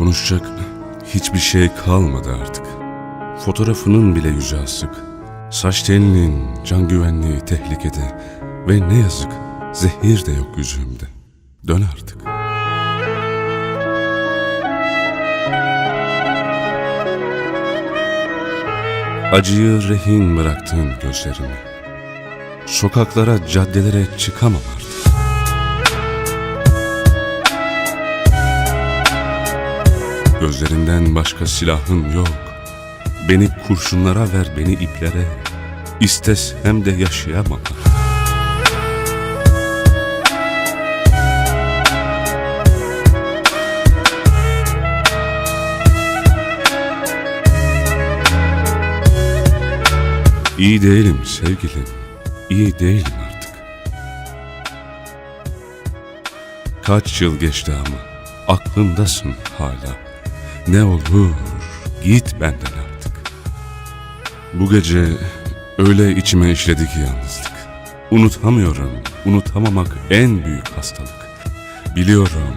Konuşacak hiçbir şey kalmadı artık. Fotoğrafının bile yüzü asık. Saç telinin can güvenliği tehlikede. Ve ne yazık zehir de yok yüzümde. Dön artık. Acıyı rehin bıraktığın gözlerimi. Sokaklara, caddelere çıkamam artık. Gözlerinden başka silahın yok. Beni kurşunlara ver, beni iplere. İstesem de yaşayamam. İyi değilim sevgilim, iyi değilim artık. Kaç yıl geçti ama aklımdasın hala. Ne olur git benden artık. Bu gece öyle içime işledi ki yalnızlık. Unutamıyorum, unutamamak en büyük hastalık. Biliyorum,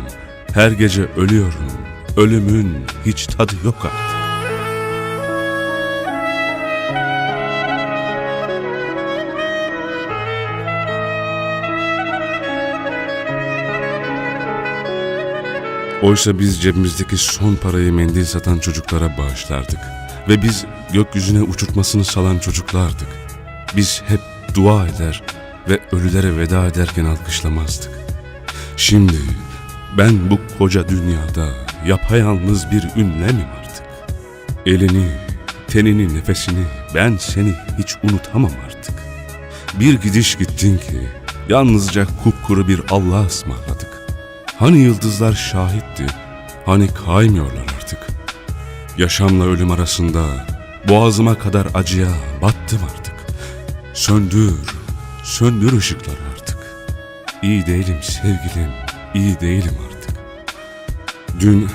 her gece ölüyorum, ölümün hiç tadı yok artık. Oysa biz cebimizdeki son parayı mendil satan çocuklara bağışlardık. Ve biz gökyüzüne uçurtmasını salan çocuklardık. Biz hep dua eder ve ölülere veda ederken alkışlamazdık. Şimdi ben bu koca dünyada yapayalnız bir ünlemim artık. Elini, tenini, nefesini ben seni hiç unutamam artık. Bir gidiş gittin ki yalnızca kupkuru bir Allah ısmarladık. Hani yıldızlar şahitti, hani kaymıyorlar artık. Yaşamla ölüm arasında boğazıma kadar acıya battım artık. Söndür, söndür ışıkları artık. İyi değilim sevgilim, iyi değilim artık. Dün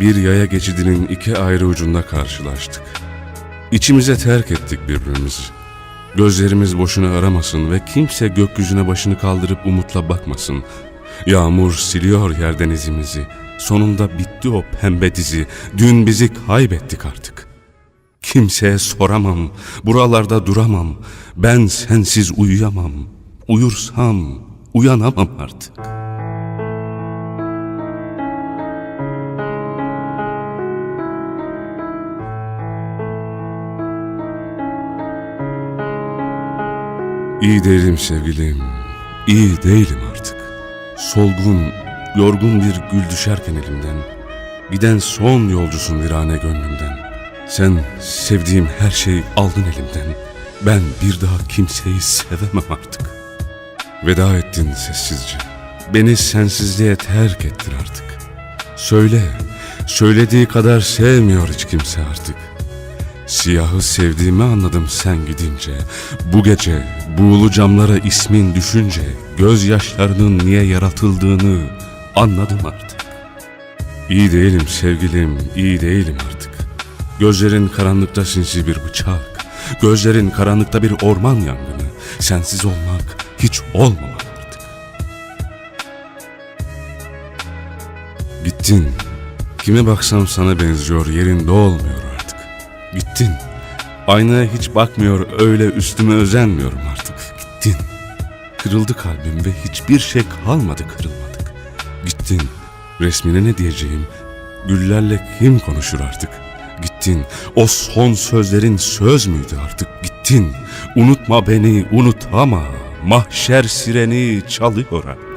bir yaya geçidinin iki ayrı ucunda karşılaştık. İçimize terk ettik birbirimizi. Gözlerimiz boşuna aramasın ve kimse gökyüzüne başını kaldırıp umutla bakmasın. Yağmur siliyor yerden izimizi. Sonunda bitti o pembe dizi. Dün bizi kaybettik artık. Kimseye soramam, buralarda duramam. Ben sensiz uyuyamam. Uyursam uyanamam artık. İyi değilim sevgilim, iyi değilim artık. Solgun, yorgun bir gül düşerken elimden, giden son yolcusun virane gönlümden. Sen sevdiğim her şeyi aldın elimden. Ben bir daha kimseyi sevemem artık. Veda ettin sessizce. Beni sensizliğe terk ettin artık. Söyle, söylediği kadar sevmiyor hiç kimse artık. Siyahı sevdiğimi anladım sen gidince. Bu gece buğulu camlara ismin düşünce gözyaşlarının niye yaratıldığını anladım artık. İyi değilim sevgilim, iyi değilim artık. Gözlerin karanlıkta sinsi bir bıçak. Gözlerin karanlıkta bir orman yangını. Sensiz olmak hiç olmamak artık. Gittin. Kime baksam sana benziyor, yerinde olmuyor artık. Gittin. Aynaya hiç bakmıyor, öyle üstüme özenmiyorum artık. Gittin. Kırıldı kalbim ve hiçbir şey kalmadı kırılmadık. Gittin. Resmine ne diyeceğim? Güllerle kim konuşur artık? Gittin. O son sözlerin söz müydü artık? Gittin. Unutma beni, unutama. Mahşer sireni çalıyor artık.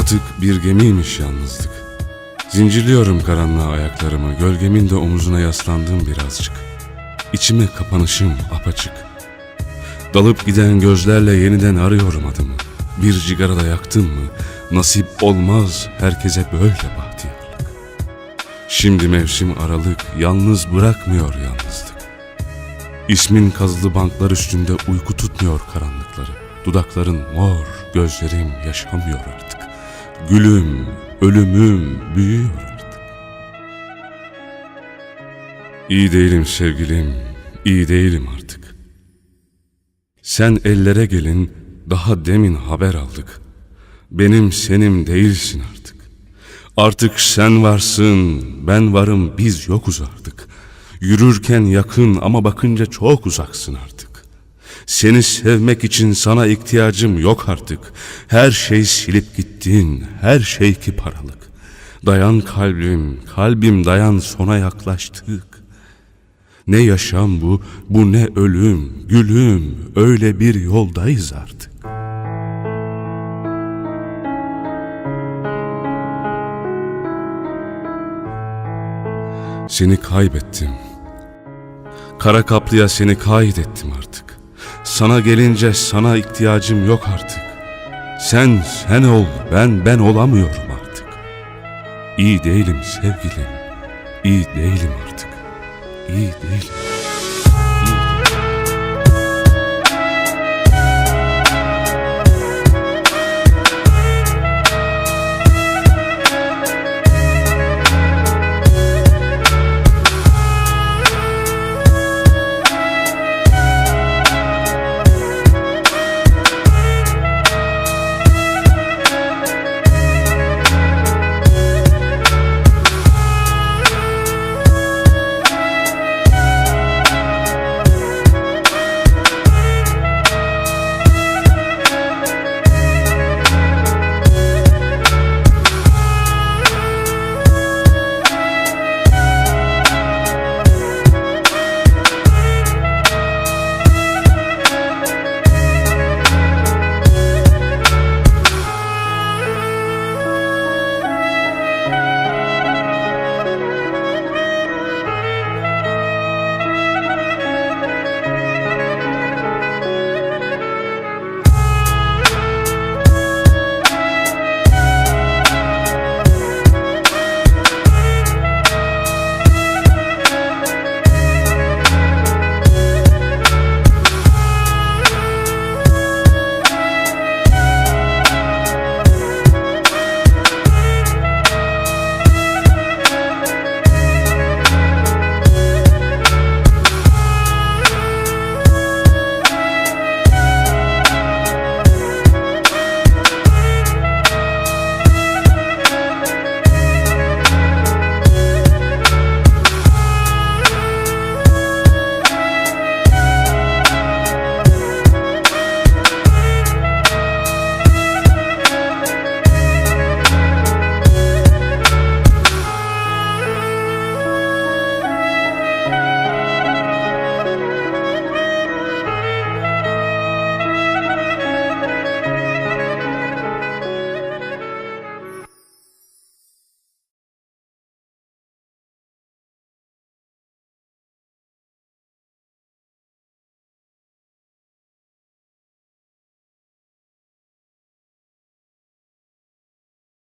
Batık bir gemiymiş yalnızlık. Zincirliyorum karanlığa ayaklarımı, gölgemin de omuzuna yaslandım birazcık. İçime kapanışım apaçık. Dalıp giden gözlerle yeniden arıyorum adımı. Bir cigara da yaktım mı, nasip olmaz herkese böyle bahtiyarlık. Şimdi mevsim aralık, yalnız bırakmıyor yalnızlık. İsmin kazılı banklar üstünde uyku tutmuyor karanlıkları. Dudakların mor, gözlerim yaşamıyor artık. Gülüm, ölümüm büyüyor artık. İyi değilim sevgilim, iyi değilim artık. Sen ellere gelin, daha demin haber aldık. Benim senim değilsin artık. Artık sen varsın, ben varım, biz yokuz artık. Yürürken yakın ama bakınca çok uzaksın artık. Seni sevmek için sana ihtiyacım yok artık. Her şey silip gittin, her şey ki paralık. Dayan kalbim, kalbim dayan sona yaklaştık. Ne yaşam bu, bu ne ölüm, gülüm, öyle bir yoldayız artık. Seni kaybettim. Kara kaplıya seni kaydettim artık. Sana gelince sana ihtiyacım yok artık. Sen sen ol, ben ben olamıyorum artık. İyi değilim sevgilim, iyi değilim artık. İyi değilim.